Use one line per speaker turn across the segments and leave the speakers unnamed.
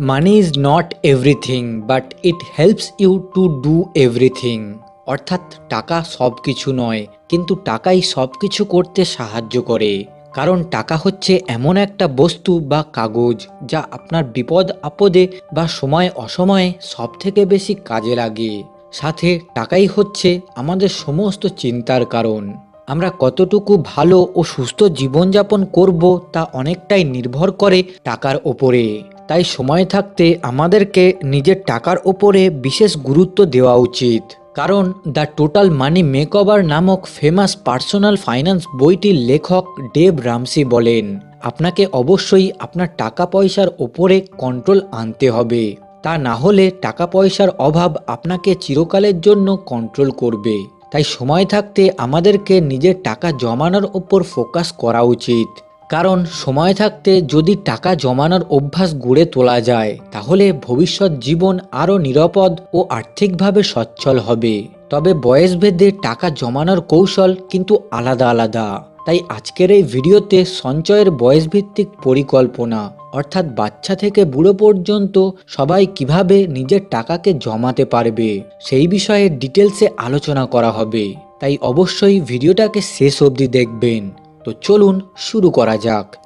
Money is not everything but it helps you to do everything অর্থাৎ টাকা সব কিছু নয়, কিন্তু টাকাই সব কিছু করতে সাহায্য করে। কারণ টাকা হচ্ছে এমন একটা বস্তু বা কাগজ, যা আপনার বিপদ, আপদে বা সময়, অসময়ে সব থেকে বেশি কাজে লাগে। সাথে টাকাই হচ্ছে আমাদের সমস্ত চিন্তার কারণ। আমরা কতটুকু ভালো ও সুস্থ জীবনযাপন করব তা অনেকটাই নির্ভর করে টাকার ওপরে। তাই সময় থাকতে আমাদেরকে নিজের টাকার ওপরে বিশেষ গুরুত্ব দেওয়া উচিত। কারণ দ্য টোটাল মানি মেকওভার নামক ফেমাস পার্সোনাল ফাইন্যান্স বইটির লেখক ডেভ রামসি বলেন, আপনাকে অবশ্যই আপনার টাকা পয়সার ওপরে কন্ট্রোল আনতে হবে। তা না হলে টাকা পয়সার অভাব আপনাকে চিরকালের জন্য কন্ট্রোল করবে। তাই সময় থাকতে আমাদেরকে নিজের টাকা জমানোর ওপর ফোকাস করা উচিত। কারণ সময় থাকতে যদি টাকা জমানোর অভ্যাস গড়ে তোলা যায়, তাহলে ভবিষ্যৎ জীবন আরও নিরাপদ ও আর্থিকভাবে সচ্ছল হবে। তবে বয়সভেদে টাকা জমানোর কৌশল কিন্তু আলাদা আলাদা। তাই আজকের এই ভিডিওতে সঞ্চয়ের বয়সভিত্তিক পরিকল্পনা, অর্থাৎ বাচ্চা থেকে বুড়ো পর্যন্ত সবাই কীভাবে নিজের টাকাকে জমাতে পারবে, সেই বিষয়ে ডিটেলসে আলোচনা করা হবে। তাই অবশ্যই ভিডিওটাকে শেষ অবধি দেখবেন। তো চলুন শুরু করা যাক।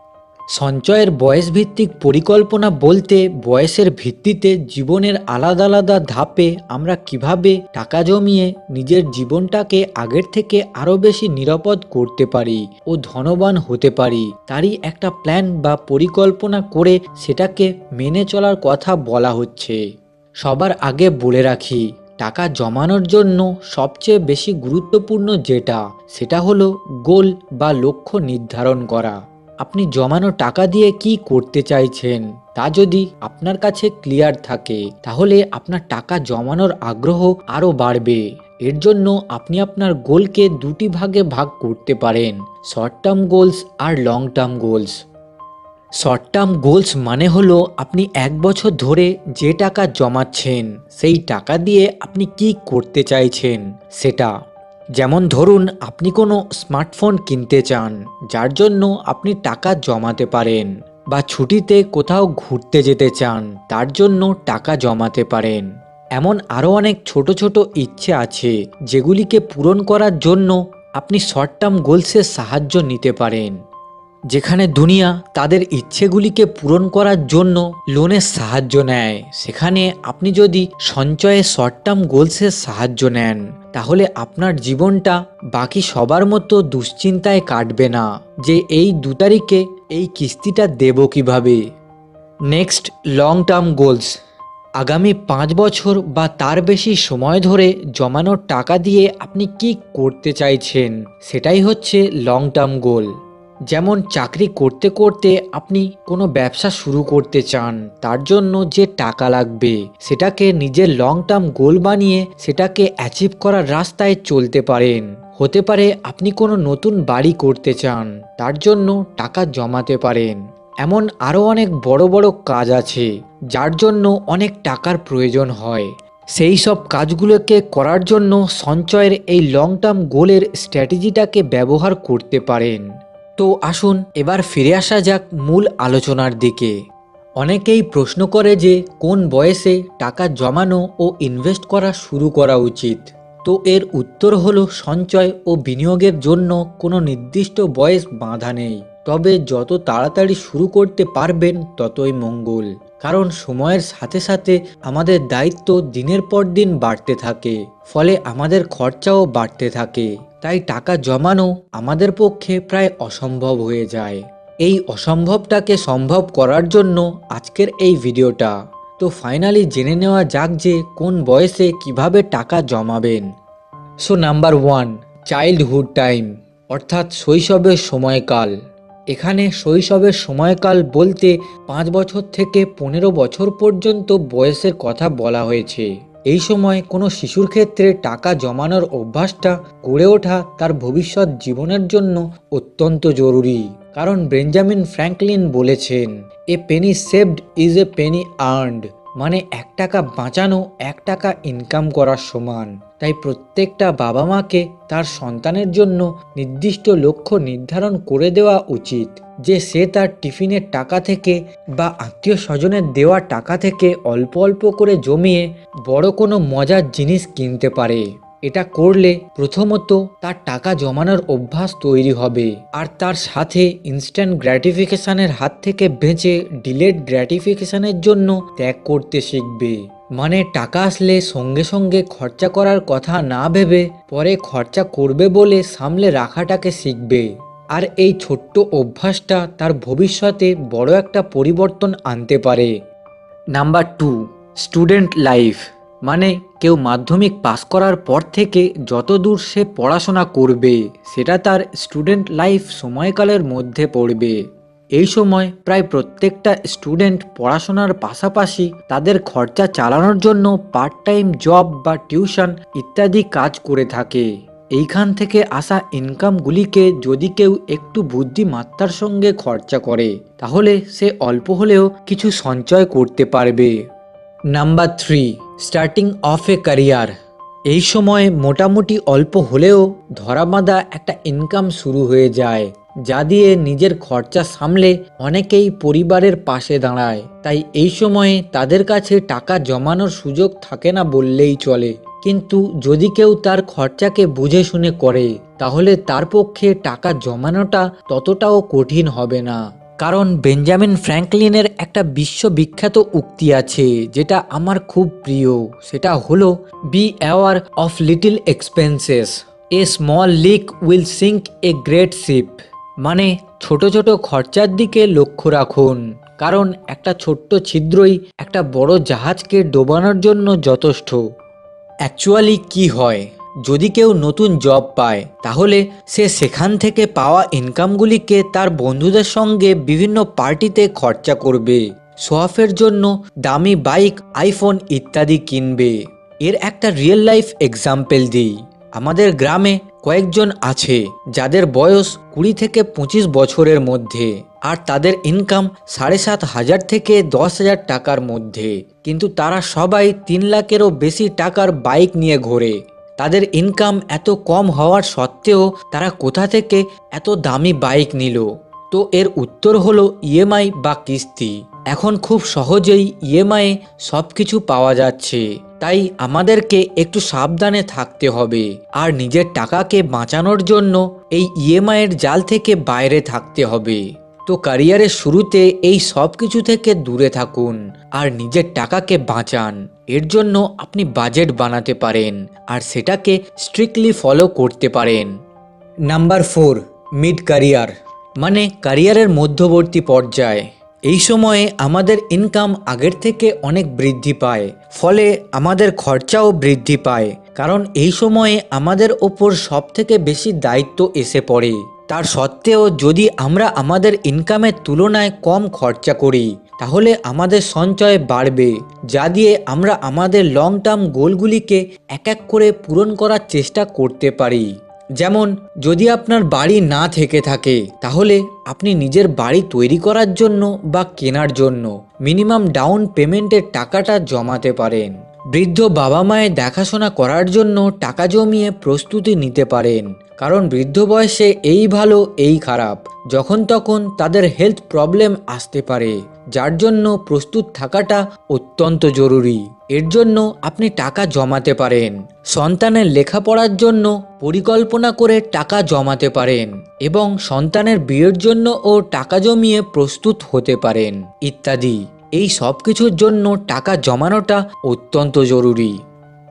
সঞ্চয়ের বয়সভিত্তিক পরিকল্পনা বলতে বয়সের ভিত্তিতে জীবনের আলাদা আলাদা ধাপে আমরা কীভাবে টাকা জমিয়ে নিজের জীবনটাকে আগের থেকে আরও বেশি নিরাপদ করতে পারি ও ধনবান হতে পারি, তারই একটা প্ল্যান বা পরিকল্পনা করে সেটাকে মেনে চলার কথা বলা হচ্ছে। সবার আগে বলে রাখি টাকা জমানোর জন্য সবচেয়ে বেশি গুরুত্বপূর্ণ যেটা, সেটা হলো গোল বা লক্ষ্য নির্ধারণ করা। আপনি জমানো টাকা দিয়ে কি করতে চাইছেন, তা যদি আপনার কাছে ক্লিয়ার থাকে, তাহলে আপনার টাকা জমানোর আগ্রহ আরও বাড়বে। এর জন্য আপনি আপনার গোলকে দুটি ভাগে ভাগ করতে পারেন, শর্ট টার্ম গোলস আর long term goals. Short term goals মানে হলো আপনি এক বছর ধরে যে টাকা জমাচ্ছেন, সেই টাকা দিয়ে আপনি কি করতে চাইছেন সেটা। যেমন ধরুন, আপনি কোনো স্মার্টফোন কিনতে চান, যার জন্য আপনি টাকা জমাতে পারেন বা ছুটিতে কোথাও ঘুরতে যেতে চান, তার জন্য টাকা জমাতে পারেন। এমন আরও অনেক ছোট ছোট ইচ্ছে আছে, যেগুলিকে পূরণ করার জন্য আপনি শর্ট টার্ম গোলসের সাহায্য নিতে পারেন। যেখানে দুনিয়া তাদের ইচ্ছেগুলিকে পূরণ করার জন্য লোনের সাহায্য নেয়। সেখানে আপনি যদি সঞ্চয়ে শর্ট টার্ম গোলসের সাহায্য নেন, তাহলে আপনার জীবনটা বাকি সবার মতো দুশ্চিন্তায় কাটবে না যে এই দু তারিখে এই কিস্তিটা দেব কীভাবে। Next long term goals. আগামী পাঁচ বছর বা তার বেশি সময় ধরে জমানোর টাকা দিয়ে আপনি কি করতে চাইছেন, সেটাই হচ্ছে লং টার্ম গোল। যেমন চাকরি করতে করতে আপনি কোনো ব্যবসা শুরু করতে চান, তার জন্য যে টাকা লাগবে, সেটাকে নিজের লং টার্ম গোল বানিয়ে সেটাকে অ্যাচিভ করার রাস্তায় চলতে পারেন। হতে পারে আপনি কোনো নতুন বাড়ি করতে চান, তার জন্য টাকা জমাতে পারেন। এমন আরও অনেক বড় বড় কাজ আছে, যার জন্য অনেক টাকার প্রয়োজন হয়। সেই সব কাজগুলোকে করার জন্য সঞ্চয়ের এই লং টার্ম গোলের স্ট্র্যাটেজিটাকে ব্যবহার করতে পারেন। তো আসুন এবার ফিরে আসা যাক মূল আলোচনার দিকে। অনেকেই প্রশ্ন করে যে কোন বয়সে টাকা জমানো ও ইনভেস্ট করা শুরু করা উচিত? তো এর উত্তর হলো সঞ্চয় ও বিনিয়োগের জন্য কোনো নির্দিষ্ট বয়স বাঁধা নেই। তবে যত তাড়াতাড়ি শুরু করতে পারবেন, ততই মঙ্গল। কারণ সময়ের সাথে সাথে আমাদের দায়িত্ব দিনের পর দিন বাড়তে থাকে, ফলে আমাদের খরচাও বাড়তে থাকে। তাই টাকা জমানো আমাদের পক্ষে প্রায় অসম্ভব হয়ে যায়। এই অসম্ভবটাকে সম্ভব করার জন্য আজকের এই ভিডিওটা। তো ফাইনালি জেনে নেওয়া যাক যে কোন বয়সে কীভাবে টাকা জমাবেন। So number one, childhood time, অর্থাৎ শৈশবের সময়কাল। এখানে শৈশবের সময়কাল বলতে পাঁচ বছর থেকে পনেরো বছর পর্যন্ত বয়সের কথা বলা হয়েছে। এই সময় কোনো শিশুর ক্ষেত্রে টাকা জমানোর অভ্যাসটা গড়ে ওঠা তার ভবিষ্যৎ জীবনের জন্য অত্যন্ত জরুরি। কারণ বেঞ্জামিন ফ্র্যাঙ্কলিন বলেছেন a penny saved is a penny earned মানে এক টাকা বাঁচানো, এক টাকা ইনকাম করার সমান। তাই প্রত্যেকটা বাবা মাকে তার সন্তানের জন্য নির্দিষ্ট লক্ষ্য নির্ধারণ করে দেওয়া উচিত, যে সে তার টিফিনের টাকা থেকে বা আত্মীয় স্বজনের দেওয়া টাকা থেকে অল্প অল্প করে জমিয়ে বড় কোনো মজার জিনিস কিনতে পারে। এটা করলে প্রথমত তার টাকা জমানোর অভ্যাস তৈরি হবে। আর তার সাথে ইনস্ট্যান্ট গ্র্যাটিফিকেশানের হাত থেকে বেঁচে ডিলেট গ্র্যাটিফিকেশানের জন্য ত্যাগ করতে শিখবে। মানে টাকা আসলে সঙ্গে সঙ্গে খরচা করার কথা না ভেবে পরে খরচা করবে বলে সামলে রাখাটাকে শিখবে। আর এই ছোট্ট অভ্যাসটা তার ভবিষ্যতে বড় একটা পরিবর্তন আনতে পারে। নাম্বার টু স্টুডেন্ট লাইফ মানে কেউ মাধ্যমিক পাস করার পর থেকে যত দূর সে পড়াশোনা করবে, সেটা তার স্টুডেন্ট লাইফ সময়কালের মধ্যে পড়বে। এই সময় প্রায় প্রত্যেকটা স্টুডেন্ট পড়াশোনার পাশাপাশি তাদের খরচা চালানোর জন্য পার্ট টাইম জব বা টিউশন ইত্যাদি কাজ করে থাকে। এইখান থেকে আসা ইনকামগুলিকে যদি কেউ একটু বুদ্ধিমাত্রার সঙ্গে খরচা করে, তাহলে সে অল্প হলেও কিছু সঞ্চয় করতে পারবে। Number three starting off a career এই সময় মোটামুটি অল্প হলেও ধরাবাঁধা একটা ইনকাম শুরু হয়ে যায়, যা দিয়ে নিজের খরচা সামলে অনেকেই পরিবারের পাশে দাঁড়ায়। তাই এই সময়ে তাদের কাছে টাকা জমানোর সুযোগ থাকে না বললেই চলে। কিন্তু যদি কেউ তার খরচাকে বুঝে শুনে করে, তাহলে তার পক্ষে টাকা জমানোটা ততটাও কঠিন হবে না। কারণ বেঞ্জামিন ফ্র্যাঙ্কলিনের একটা বিশ্ববিখ্যাত উক্তি আছে, যেটা আমার খুব প্রিয়। সেটা হলো be aware of little expenses a small leak will sink a great ship মানে ছোট ছোট খরচার দিকে লক্ষ্য রাখুন। কারণ একটা ছোট্ট ছিদ্রই একটা বড় জাহাজকে ডোবানোর জন্য যথেষ্ট। অ্যাকচুয়ালি কি হয়? যদি কেউ নতুন জব পায়, তাহলে সে সেখান থেকে পাওয়া ইনকামগুলিকে তার বন্ধুদের সঙ্গে বিভিন্ন পার্টিতে খরচা করবে। সোয়াফের জন্য দামি বাইক আইফোন ইত্যাদি কিনবে। এর একটা রিয়েল লাইফ এক্সাম্পল দিই। আমাদের গ্রামে কয়েকজন আছে, যাদের বয়স কুড়ি থেকে পঁচিশ বছরের মধ্যে আর তাদের ইনকাম সাড়ে সাত হাজার থেকে দশ হাজার টাকার মধ্যে। কিন্তু তারা সবাই তিন লাখেরও বেশি টাকার বাইক নিয়ে ঘোরে। তাদের ইনকাম এত কম হওয়ার সত্ত্বেও তারা কোথা থেকে এত দামি বাইক নিল? তো এর উত্তর হলো ইএমআই বা কিস্তি। এখন খুব সহজেই ইএমআই সব কিছু পাওয়া যাচ্ছে। তাই আমাদেরকে একটু সাবধানে থাকতে হবে আর নিজের টাকাকে বাঁচানোর জন্য এই ইএমআইয়ের জাল থেকে বাইরে থাকতে হবে। তো ক্যারিয়ারের শুরুতে এই সব কিছু থেকে দূরে থাকুন আর নিজের টাকাকে বাঁচান। এর জন্য আপনি বাজেট বানাতে পারেন আর সেটাকে স্ট্রিক্টলি ফলো করতে পারেন। নাম্বার ফোর মিড ক্যারিয়ার মানে ক্যারিয়ারের মধ্যবর্তী পর্যায়। এই সময়ে আমাদের ইনকাম আগের থেকে অনেক বৃদ্ধি পায় ফলে আমাদের খরচাও বৃদ্ধি পায় কারণ এই সময়ে আমাদের ওপর সব থেকে বেশি দায়িত্ব এসে পড়ে। তার সত্ত্বেও যদি আমরা আমাদের ইনকামের তুলনায় কম খরচা করি তাহলে আমাদের সঞ্চয় বাড়বে, যা দিয়ে আমরা আমাদের লং টার্ম গোলগুলিকে এক এক করে পূরণ করার চেষ্টা করতে পারি। যেমন, যদি আপনার বাড়ি না থেকে থাকে, তাহলে আপনি নিজের বাড়ি তৈরি করার জন্য বা কেনার জন্য মিনিমাম ডাউন পেমেন্টের টাকাটা জমাতে পারেন। বৃদ্ধ বাবা মায়ের দেখাশোনা করার জন্য টাকা জমিয়ে প্রস্তুতি নিতে পারেন। কারণ বৃদ্ধ বয়সে এই ভালো, এই খারাপ। যখন তখন তাদের হেলথ প্রবলেম আসতে পারে, যার জন্য প্রস্তুত থাকাটা অত্যন্ত জরুরি। এর জন্য আপনি টাকা জমাতে পারেন। সন্তানের লেখাপড়ার জন্য পরিকল্পনা করে টাকা জমাতে পারেন এবং সন্তানের বিয়ের জন্য ও টাকা জমিয়ে প্রস্তুত হতে পারেন, ইত্যাদি। এই সব কিছুর জন্য টাকা জমানোটা অত্যন্ত জরুরি।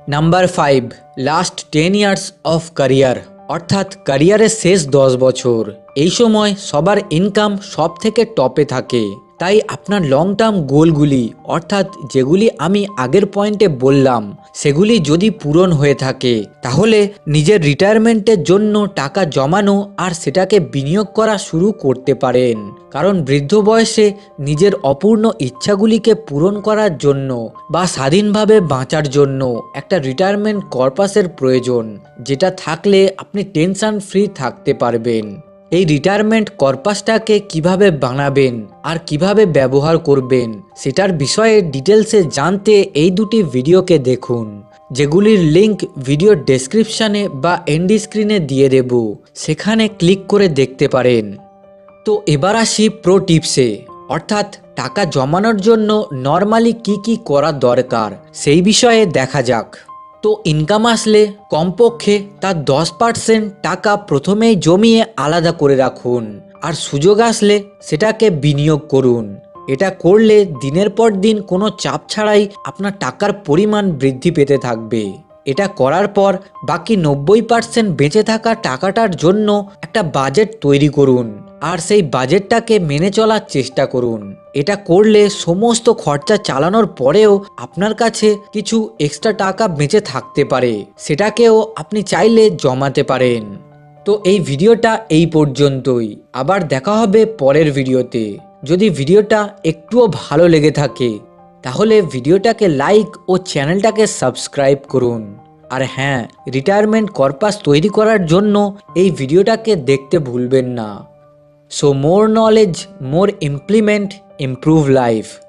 Number five last ten years of career অর্থাৎ ক্যারিয়ারের শেষ দশ বছর এই সময় সবার ইনকাম সব থেকে টপে থাকে। তাই আপনার লং টার্ম গোলগুলি অর্থাৎ যেগুলি আমি আগের পয়েন্টে বললাম, সেগুলি যদি পূরণ হয়ে থাকে, তাহলে নিজের রিটায়ারমেন্টের জন্য টাকা জমানো আর সেটাকে বিনিয়োগ করা শুরু করতে পারেন। কারণ বৃদ্ধ বয়সে নিজের অপূর্ণ ইচ্ছাগুলিকে পূরণ করার জন্য বা স্বাধীনভাবে বাঁচার জন্য একটা রিটায়ারমেন্ট কর্পাসের প্রয়োজন, যেটা থাকলে আপনি টেনশন ফ্রি থাকতে পারবেন। এই রিটায়ারমেন্ট কর্পাসটাকে কীভাবে বানাবেন আর কীভাবে ব্যবহার করবেন সেটার বিষয়ে ডিটেলসে জানতে এই দুটি ভিডিওকে দেখুন, যেগুলির লিংক ভিডিও ডেসক্রিপশানে বা এন্ডি স্ক্রিনে দিয়ে দেব। সেখানে ক্লিক করে দেখতে পারেন। তো এবার আসি প্রো টিপসে অর্থাৎ টাকা জমানোর জন্য নর্মালি কি কি করা দরকার? সেই বিষয়ে দেখা যাক। তো ইনকাম আসলে কমপক্ষে তার দশ পার্সেন্ট টাকা প্রথমেই জমিয়ে আলাদা করে রাখুন। আর সুযোগ আসলে সেটাকে বিনিয়োগ করুন। এটা করলে দিনের পর দিন কোনো চাপ ছাড়াই আপনার টাকার পরিমাণ বৃদ্ধি পেতে থাকবে। এটা করার পর বাকি নব্বই পার্সেন্ট বেঁচে থাকা টাকাটার জন্য একটা বাজেট তৈরি করুন। আর সেই বাজেটটাকে মেনে চলার চেষ্টা করুন। এটা করলে সমস্ত খরচা চালানোর পরেও আপনার কাছে কিছু এক্সট্রা টাকা বেঁচে থাকতে পারে। সেটাকেও আপনি চাইলে জমাতে পারেন। তো এই ভিডিওটা এই পর্যন্তই। আবার দেখা হবে পরের ভিডিওতে। যদি ভিডিওটা একটুও ভালো লেগে থাকে, তাহলে ভিডিওটাকে লাইক ও চ্যানেলটাকে সাবস্ক্রাইব করুন। আর হ্যাঁ রিটায়ারমেন্ট কর্পাস তৈরি করার জন্য এই ভিডিওটাকে দেখতে ভুলবেন না। So, more knowledge, more implement, improve life.